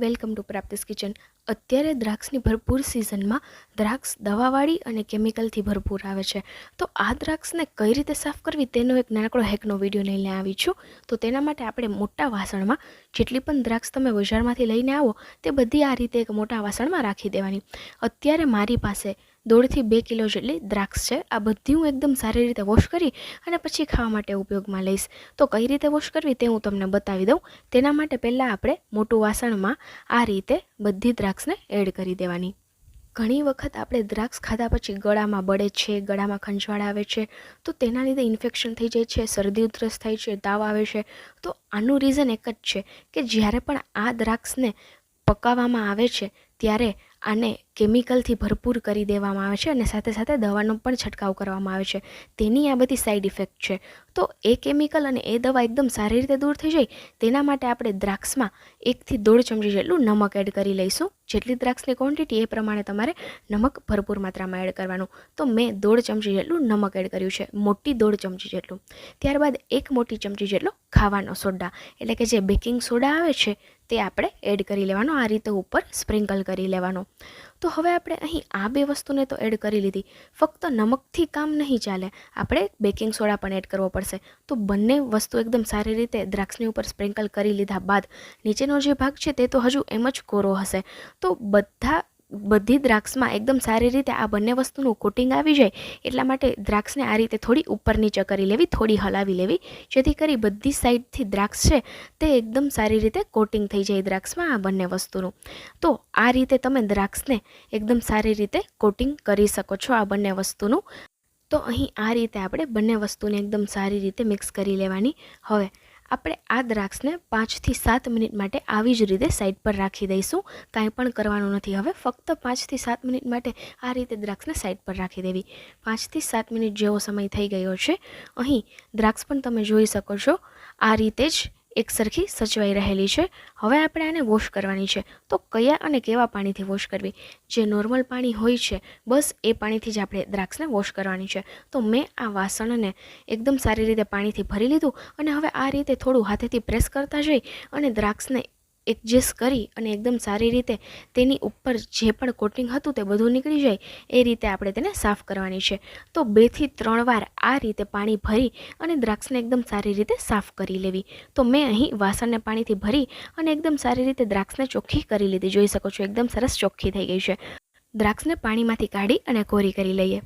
Welcome to પ્રાપ્તિસ kitchen. અત્યારે દ્રાક્ષની ભરપૂર સિઝનમાં દ્રાક્ષ દવાવાળી અને કેમિકલથી ભરપૂર આવે છે. તો આ દ્રાક્ષને કઈ રીતે સાફ કરવી તેનો એક નાનકડો હેકનો વીડિયો લઈને આવી છું. તો તેના માટે આપણે મોટા વાસણમાં જેટલી પણ દ્રાક્ષ તમે બજારમાંથી લઈને આવો તે બધી આ રીતે એક મોટા વાસણમાં રાખી દેવાની. અત્યારે મારી પાસે દોઢથી બે કિલો જેટલી દ્રાક્ષ છે. આ બધી હું એકદમ સારી રીતે વોશ કરી અને પછી ખાવા માટે ઉપયોગમાં લઈશ. તો કઈ રીતે વોશ કરવી તે હું તમને બતાવી દઉં. તેના માટે પહેલાં આપણે મોટું વાસણમાં આ રીતે બધી દ્રાક્ષને એડ કરી દેવાની. ઘણી વખત આપણે દ્રાક્ષ ખાધા પછી ગળામાં બળે છે, ગળામાં ખંજવાળ આવે છે, તો તેના લીધે ઇન્ફેક્શન થઈ જાય છે, શરદી ઉધરસ થાય છે, તાવ આવે છે. તો આનું રીઝન એક જ છે કે જ્યારે પણ આ દ્રાક્ષને પકાવવામાં આવે છે ત્યારે આને કેમિકલથી ભરપૂર કરી દેવામાં આવે છે અને સાથે સાથે દવાનો પણ છંટકાવ કરવામાં આવે છે. તેની આ બધી સાઈડ ઇફેક્ટ છે. તો એ કેમિકલ અને એ દવા એકદમ સારી રીતે દૂર થઈ જાય, તેના માટે આપણે દ્રાક્ષમાં એકથી દોઢ ચમચી જેટલું નમક એડ કરી લઈશું. જેટલી દ્રાક્ષની ક્વોન્ટિટી એ પ્રમાણે તમારે નમક ભરપૂર માત્રામાં એડ કરવાનું. તો મેં દોઢ ચમચી જેટલું નમક એડ કર્યું છે, મોટી દોઢ ચમચી જેટલું. ત્યારબાદ એક મોટી ચમચી જેટલો ખાવાનો સોડા. એટલે કે જે બેકિંગ સોડા આવે છે તે આપણે એડ કરી લેવાનો, આ રીતે ઉપર સ્પ્રિંકલ કરી લેવાનો. તો હવે આપણે અહીં આ બે વસ્તુને તો એડ કરી લીધી. ફક્ત નમકથી કામ નહીં ચાલે. આપણે બેકિંગ સોડા પણ એડ કરવો પડશે. તો બંને વસ્તુ એકદમ સારી રીતે દ્રાક્ષની ઉપર સ્પ્રિંકલ કરી લીધા બાદ નીચેનો જે ભાગ છે તે તો હજુ એમ જ કોરો હશે. તો બધા બધી દ્રાક્ષમાં એકદમ સારી રીતે આ બંને વસ્તુનું કોટિંગ આવી જાય એટલા માટે દ્રાક્ષને આ રીતે થોડી ઉપર નીચે કરી લેવી, થોડી હલાવી લેવી, જેથી કરી બધી સાઈડથી દ્રાક્ષ છે તે એકદમ સારી રીતે કોટિંગ થઈ જાય દ્રાક્ષમાં આ બંને વસ્તુનું. તો આ રીતે તમે દ્રાક્ષને એકદમ સારી રીતે કોટિંગ કરી શકો છો આ બંને વસ્તુનું. તો અહીં આ રીતે આપણે બંને વસ્તુને એકદમ સારી રીતે મિક્સ કરી લેવાની. હવે આપણે આ દ્રાક્ષને પાંચથી સાત મિનિટ માટે આવી જ રીતે સાઈડ પર રાખી દઈશું. કાંઈ પણ કરવાનું નથી. હવે ફક્ત પાંચથી સાત મિનિટ માટે આ રીતે દ્રાક્ષને સાઈડ પર રાખી દેવી. પાંચથી સાત મિનિટ જેવો સમય થઈ ગયો છે. અહીં દ્રાક્ષ પણ તમે જોઈ શકો છો. આ રીતે જ એક સરખી સચવાઈ રહેલી છે. હવે આપણે આને વોશ કરવાની છે. તો કયા અને કેવા પાણીથી વોશ કરવી? જે નોર્મલ પાણી હોય છે, બસ એ પાણીથી જ આપણે દ્રાક્ષને વોશ કરવાની છે. તો મેં આ વાસણને એકદમ સારી રીતે પાણીથી ભરી લીધું અને હવે આ રીતે થોડું હાથેથી પ્રેસ કરતા જઈ અને દ્રાક્ષને એડજસ્ટ કરી અને એકદમ સારી રીતે તેની ઉપર જે પણ કોટિંગ હતું તે બધું નીકળી જાય, એ રીતે આપણે તેને સાફ કરવાની છે. તો બેથી ત્રણ વાર આ રીતે પાણી ભરી અને દ્રાક્ષને એકદમ સારી રીતે સાફ કરી લેવી. તો મેં અહીં વાસણને પાણીથી ભરી અને એકદમ સારી રીતે દ્રાક્ષને ચોખ્ખી કરી લીધી. જોઈ શકો છો, એકદમ સરસ ચોખ્ખી થઈ ગઈ છે. દ્રાક્ષને પાણીમાંથી કાઢી અને કોરી કરી લઈએ.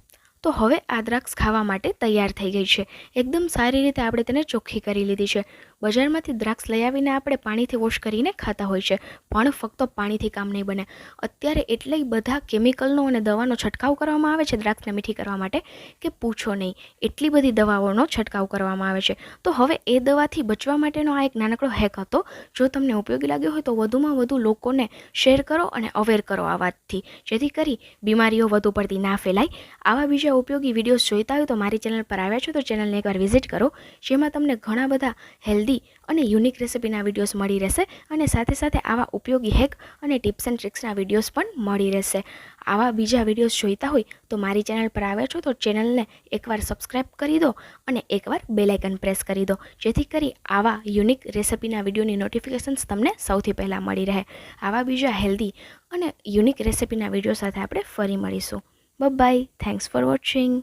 તો હવે આ દ્રાક્ષ ખાવા માટે તૈયાર થઈ ગઈ છે. એકદમ સારી રીતે આપણે તેને ચોખ્ખી કરી લીધી છે. બજારમાંથી દ્રાક્ષ લઈ આવીને આપણે પાણીથી વોશ કરીને ખાતા હોય છે. પણ ફક્ત પાણીથી કામ નહીં બને. અત્યારે એટલે બધા કેમિકલનો અને દવાનો છંટકાવ કરવામાં આવે છે દ્રાક્ષને મીઠી કરવા માટે કે પૂછો નહીં. એટલી બધી દવાઓનો છંટકાવ કરવામાં આવે છે. તો હવે એ દવાથી બચવા માટેનો આ એક નાનકડો હેક હતો. જો તમને ઉપયોગી લાગ્યો હોય તો વધુમાં વધુ લોકોને શેર કરો અને અવેર કરો આ વાતથી. જેથી કરી બીમારીઓ વધુ પડતી ના ફેલાય. આવા બીજા ઉપયોગી વિડીયોઝ જોઈતા હોય તો મારી ચેનલ પર આવ્યા છો તો ચેનલને એકવાર વિઝિટ કરો. જેમાં તમને ઘણા બધા હેલ્ધી અને યુનિક રેસિપીના વિડીયોઝ મળી રહેશે અને સાથે સાથે આવા ઉપયોગી હેક અને ટિપ્સ એન્ડ ટ્રિક્સના વિડીયોઝ પણ મળી રહેશે. આવા બીજા વિડીયોઝ જોઈતા હોય તો મારી ચેનલ પર આવ્યા છો તો ચેનલને એકવાર સબસ્ક્રાઈબ કરી દો અને એકવાર બેલાઇકન પ્રેસ કરી દો, જેથી કરી આવા યુનિક રેસિપીના વિડીયોની નોટિફિકેશન્સ તમને સૌથી પહેલાં મળી રહે. આવા બીજા હેલ્ધી અને યુનિક રેસિપીના વીડિયો સાથે આપણે ફરી મળીશું. By thanks for watching